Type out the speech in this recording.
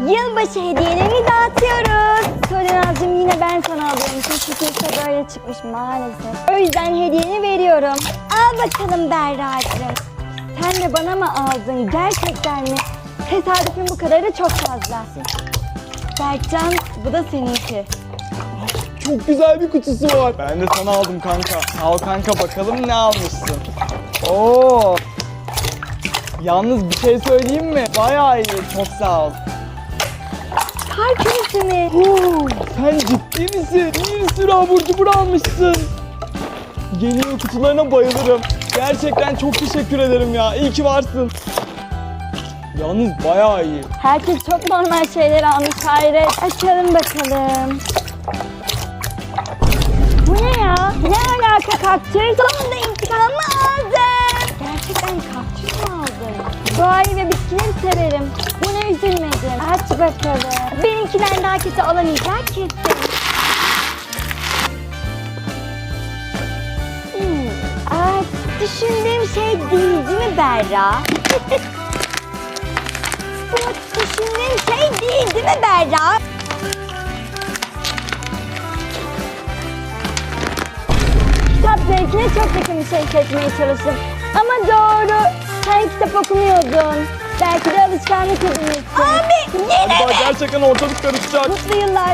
Yılbaşı hediyelerini dağıtıyoruz. Solenazcığım yine ben sana alıyormuşum. Şükürse böyle çıkmış maalesef. O yüzden hediyeni veriyorum. Al bakalım Berra'cığım. Sen de bana mı aldın? Gerçekten mi? Tesadüfün bu kadarı çok fazla. Berkcan bu da seninki. Çok güzel bir kutusu var. Ben de sana aldım kanka. Al kanka bakalım ne almışsın. Oo. Yalnız bir şey söyleyeyim mi? Bayağı iyi. Çok sağ ol. Mi? Oo, sen ciddi misin? Bir sürü abur cubur almışsın. Yıl kutularına bayılırım. Gerçekten çok teşekkür ederim ya. İyi ki varsın. Yalnız bayağı iyi. Herkes çok normal şeyler almış hayret. Açalım bakalım. Bu ne ya? Ne alaka kaktüs? Sonunda intikamımı bakalım. Benimkinden daha kötü olamayacak kesin. Hmm. Düşündüğüm şey değil değil mi Berra? Bu düşündüğüm şey değil değil mi Berra? Kitap zevkine çok yakın bir şey seçmeye çalıştım. Ama doğru. Sen kitap okumuyordun. Belki de alışkanlık edinirsin. Abi yine Galiba gerçekten ortalık karışacak. Mutlu yıllar.